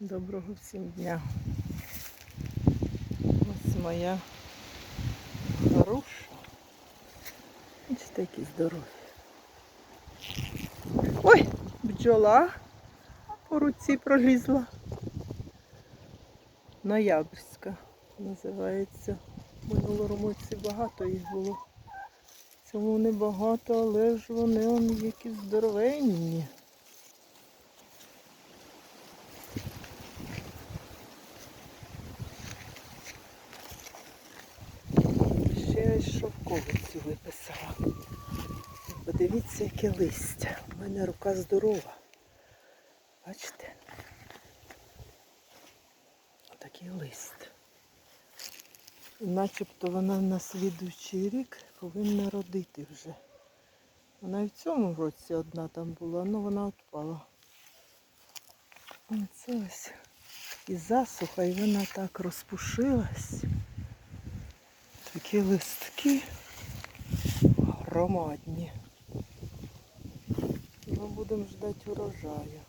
Доброго всім дня. Ось моя хороша. Бачите, які здорові. Ой, бджола по руці пролізла. Ноябрьська називається. Минулому році багато їх було. Цьому не багато, але ж вони он які здоровенні. Ще шовковицю виписала. Подивіться, яке листя. У мене рука здорова. Бачите? Отакий лист. Начебто вона на слідуючий рік повинна родити вже. Вона і в цьому році одна там була, але вона відпала. Оце ось і засуха, і вона так розпушилась. Такі листки громадні. Ми будемо ждати урожаю.